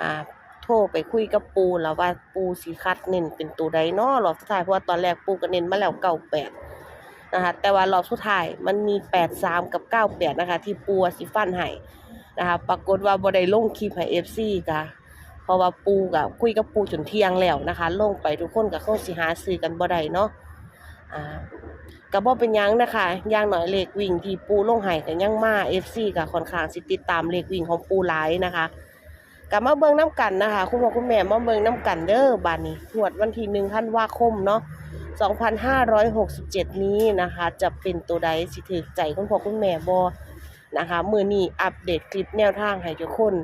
อ่าโทรไปคุยกับปูแล้วว่าปูสิคัดเน้นเป็นตัวใดเนาะรอบสุดท้ายเพราะว่าตอนแรกปูก็เน้นมาแล้ว98นะคะแต่ว่ารอบสุดท้ายมันมี83กับ98นะคะ ที่ปูสิฟันให้นะคะปรากฏว่าบ่ได้ลงคลิปให้ FC ค่ะเพราะว่าปูกับคุยกับปูจนเที่ยงแล้วนะคะ ลงไปทุกคนก็คงสิหาซื้อกันบ่ได้เนาะอ่าก็บ่เป็นยังนะคะย่างหน้อยเลขวิ่งที่ปูลงให้ก็ยังมา FC ก็ค่อนข้างสิติดตามเลขวิ่งของปูหลายนะคะ ก็มาเบิ่งน้ำกันนะคะ คุณพ่อคุณแม่มาเบิ่งน้ำกันเด้อบัดนี้งวดวันที่1ธันวาคมเนาะ2567 นี้นะคะ จะเป็นตัวใดสิถึกใจคุณพ่อคุณแม่บ่นะคะมือนี้อัปเดตคลิปแนวทางให้ทุกคน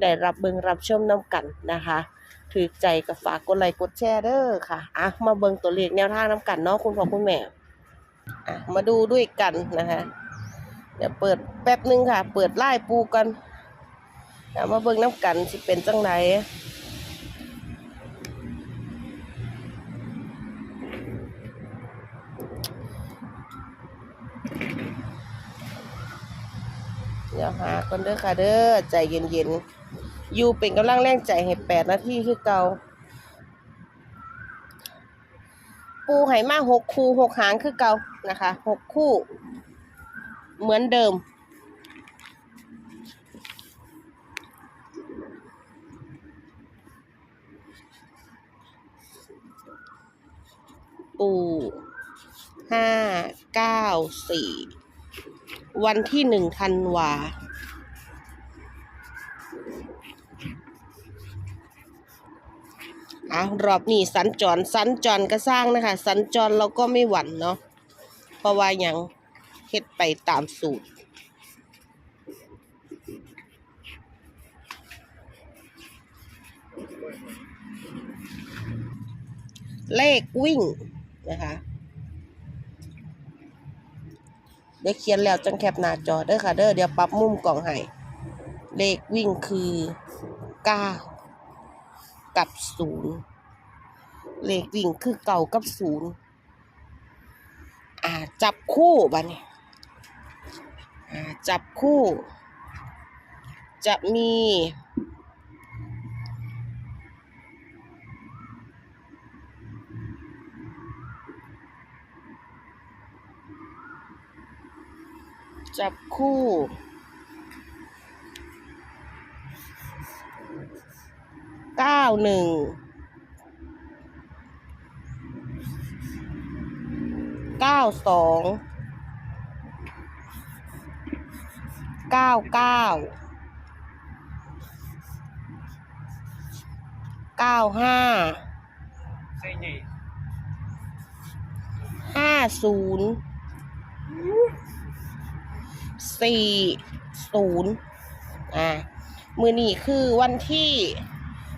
ได้รับเบิงรับชมน้ำกันนะคะถือใจกับฝากกดไลค์กดแชร์เด้อค่ะอะมาเบิงตัวเลขแนวทางน้ำกันเนาะคุณพ่อคุณแม่อะมาดูด้วยกันนะคะเดี๋ยวเปิดแป๊บหนึงค่ะ เปิดไล่ปูกัน เดี๋ยวมาเบิงน้ำกันสิเป็นจังไหนเดี๋ยวหาคนเด้อค่ะเด้อใจเย็นๆ อยู่เป็นกำลังแรงใจให้แปดนาทีคือเก่าปูไหมาหกคู่หกหางคือเก่านะคะหกคู่ เหมือนเดิม ปูห้าเก้าสี่วันที่หนึ่งธันวาอะรอบนี้สัญจรสัญจรก็สร้างนะคะ สัญจรเราก็ไม่หวั่นเนาะเพราะว่ายังเฮ็ดไปตามสูตรเลขวิ่ง นะคะเดี๋ยวเขียนแล้วจังแคปหน้าจอเด้อค่ะเด้อเดี๋ยวปรับมุมกล่องให้เลขวิ่งคือเก้ากับศูนย์เลขวิ่งคือเก่ากับศูนย์อ่าจับคู่บัดนี้อ่าจับคู่ จะมี จับคู่ เก้าหนึ่ง เก้าสอง เก้าเก้า เก้าห้าใช่ไงห้าศูนย์ สี่ศูนย์อ่ามือนี้คือวันที่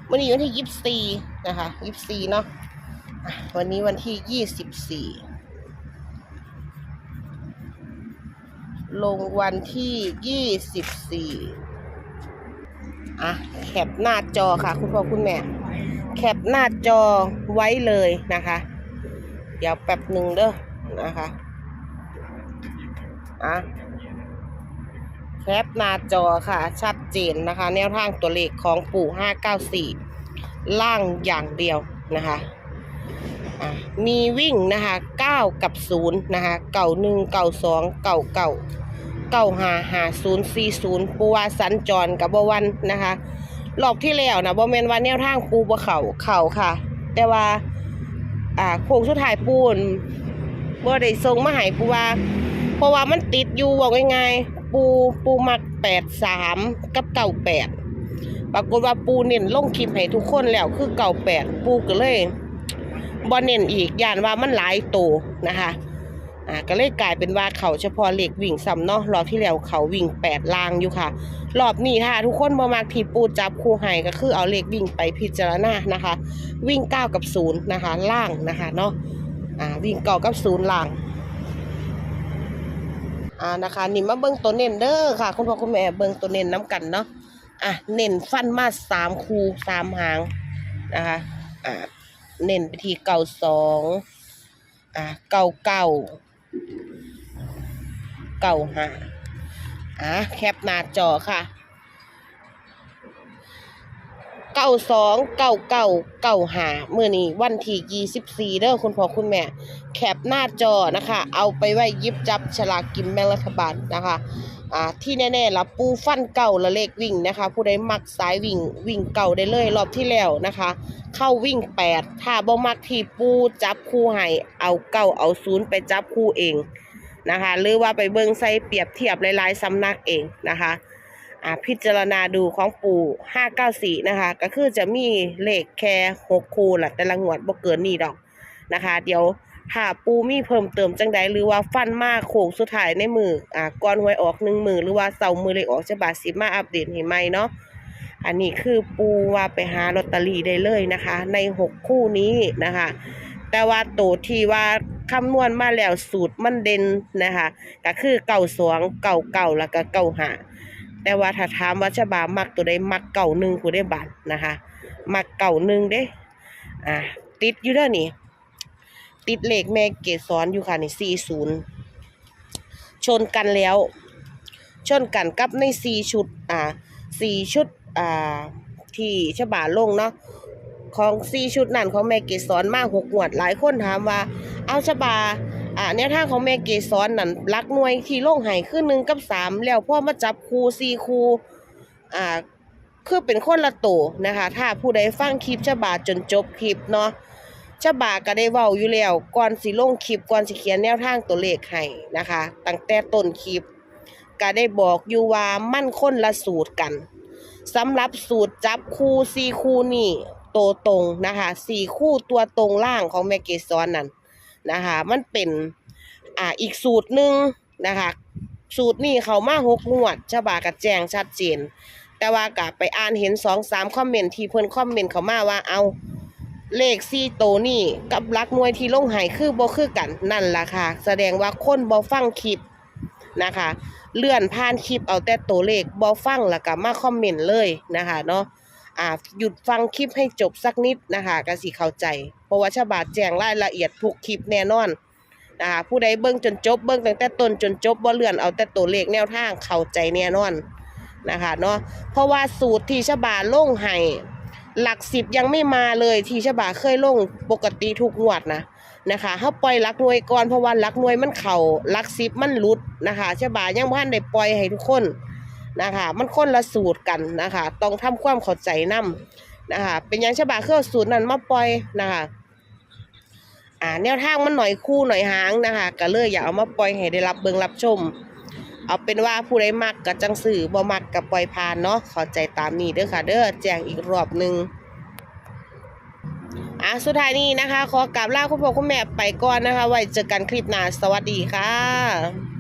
มือนี้วันที่ยี่สิบสี่นะคะยี่สิบสี่เนาะอะวันนี้วันที่ยี่สิบสี่ลงวันที่ยี่สิบสี่อะแคปหน้าจอค่ะ คุณพ่อคุณแม่ แคปหน้าจอไว้เลยนะคะ เดี๋ยวแป๊บหนึ่งเด้อนะคะอะ แคปหน้าจอค่ะ ชัดเจนนะคะ แนวทางตัวเลขของปู่ 594 ล่างอย่างเดียวนะคะมีวิ่งนะคะ 9 กับ 0 นะคะ เก่า 1 เก่า 2 เก่าเก่าเก่าหาหา0 4 0 ปูว่าสัญจรกับบวันนะคะรอบที่แล้วนะบ่แม่นว่าแนวทางปูบ่เข่าเข่าค่ะ แต่ว่าอ่าโค้งสุดท้ายปูนบ่ได้ส่งมาให้ปูว่า เพราะว่ามันติดอยู่บอกง่ายๆ ปูปูมักแปดสามกับเก่าแปดปรากฏว่าปูเน้นลงคลิปให้ทุกคนแล้วคือเก่าแปดปูก็เลยบ่เน้นอีกย่านว่ามันหลายโตวนะคะอ่าก็เลยกลายเป็นว่าเขาเฉพาะเหล็กวิ่งซ้ำเนาะรอบที่แล้วเขาวิ่งแปดลางอยู่ค่ะ รอบนี้ค่ะ ทุกคนบ่มักทีปูจับคู่ให้ก็คือเอาเหล็กวิ่งไปพิจารณานะคะ วิ่งเก้ากับศูนย์นะคะ ล่างนะคะเนาะอ่าวิ่งเก้ากับศูนย์ล่าง อ่านะคะ นี่มาเบิ้งตัวเน้นเด้อค่ะ คุณพ่อคุณแม่เบิ้งตัวเน้นน้ำกันเนาะอะเน้นฟันมาสามคูสามหางนะคะอ่าเน้นไปที่เก่าสองอ่าเก่าเก่าเก่าห้าอะแคปหน้าจอค่ะ เก้าสองเก้าเก้าเก้าหาเมื่อนี้วันที่ยี่สิบสี่เด้อคุณพ่อคุณแม่ แคปหน้าจอนะคะ เอาไปไว้ยิบจับฉลากกินแบ่งรัฐบาลนะคะอ่าที่แน่ๆละปูฟันเก่าละเลขวิ่งนะคะ ผู้ใดมักสายวิ่งวิ่งเก่าได้เลยรอบที่แล้วนะคะ เข้าวิ่งแปดถ้าบ่มักที่ปูจับคู่ให้เอาเก้าเอาศูนย์ไปจับคู่เองนะคะ หรือว่าไปเบิ่งใส่เปรียบเทียบหลายๆสำนักเองนะคะ พิจารณาดูของปู่594นะคะ ก็คือจะมีเลขแค่6คู่ละแต่ละงวดบ่เกินนี้ดอกนะคะ เดี๋ยวถ้าปูมีเพิ่มเติมจังใดหรือว่าฟันมากโค้งสุดท้ายในมืออ่าก่อนหวยออกหนึ่งมือหรือว่าเสาร์มือเลยออกจะบาทสิมาอัปเดตให้ใหม่เนาะอันนี้คือปูว่าไปหาลอตเตอรี่ได้เลยนะคะ ในหกคู่นี้นะคะ แต่ว่าตัวที่ว่าคำนวณมาแล้วสูตรมันเด่นนะคะ ก็คือเก่าสองเก่าเก่าแล้วก็เก่าหา แต่ว่าถ้าถามว่าฉบามักตัวใดมักเก่าหนึ่งผู้ได้บาทนะคะ มักเก่าหนึ่งเด้ อ่า ติดอยู่เด้อนี่ ติดเลขแม่เกศรอยู่ค่ะนี่40ชนกันแล้ว ชนกันกับใน4ชุด อ่า4ชุด อ่า ที่ฉบาลงเนาะของ4ชุดนั่นของแม่เกศรมา6งวด หลายคนถามว่า เอาฉบา อ่าแนวทางของแม่เกศรนั่นลักหน่วยที่ลงให้คือ1กับ3แล้วพ่อมาจับคู่4คู่อ่าคือเป็นคนละโตวนะคะ ถ้าผู้ใดฟังคลิปฉบาจนจบคลิปเนาะฉบาก็ได้เว้าอยู่แล้วก่อนสิลงคลิปก่อนสิเขียนแนวทางตัวเลขให้นะคะตั้งแต่ต้นคลิปก็ได้บอกอยู่ว่ามั่นคนละสูตรกันสำหรับสูตรจับคู่สี่คู่นี่โตตรงนะคะสี่คู่ตัวตรงล่างของแม่เกสรนั่น นะคะ มันเป็นอ่าอีกสูตรหนึ่งนะคะ สูตรนี้เขามาหกงวดฉบาก็แจงชัดเจน แต่ว่าก็ไปอ่านเห็นสองสามคอมเมนต์ที่เพิ่นคอมเมนต์เขามาว่าเอาเลขสี่โตนี่กับหลักหน่วยที่ลงหายคือบ่คือกันนั่นล่ะค่ะ แสดงว่าคนบ่ฟังคลิปนะคะ เลื่อนผ่านคลิปเอาแต่ตัวเลขบ่ฟังแล้วก็มาคอมเมนต์เลยนะคะเนาะ อ่าหยุดฟังคลิปให้จบสักนิดนะคะก็สิเข้าใจ เพราะว่าฉบาแจ้งรายละเอียดทุกคลิปแน่นอนนะคะผู้ใดเบิ่งจนจบเบิ่งตั้งแต่ต้นจนจบบ่เลื่อนเอาแต่ตัวเลขแนวทางเข้าใจแน่นอนนะคะเนาะเพราะว่าสูตรที่ฉบาลงให้หลักสิบยังไม่มาเลยที่ฉบาเคยลงปกติทุกงวดนะนะคะเขาปล่อยลักหน่วยก่อนเพราะว่าลักหน่วยมันเข่าลักสิบมันหลุดนะคะฉบายังพันได้ปล่อยให้ทุกคน นะคะ มันคนละสูตรกันนะคะ ต้องทำความเข้าใจนํนะคะ เป็นยังฉบาเคยเอาสูตรนั้นมาปล่อยนะคะอ่าแนวทางมันหน่อยคู่หน่อยหางนะคะก็เลยอยากเอามาปล่อยให้ได้รับเบิงรับชม เอาเป็นว่าผู้ใดมักกับจังสื่อบ่มักกับปล่อยผ่านเนาะเข้าใจตามนี้เด้อค่ะ เด้อแจ้งอีกรอบหนึ่งอะสุดท้ายนี้นะคะ ขอกราบลาคุณพ่อคุณแม่ไปก่อนนะคะ ไว้เจอกันคลิปหน้าสวัสดีค่ะ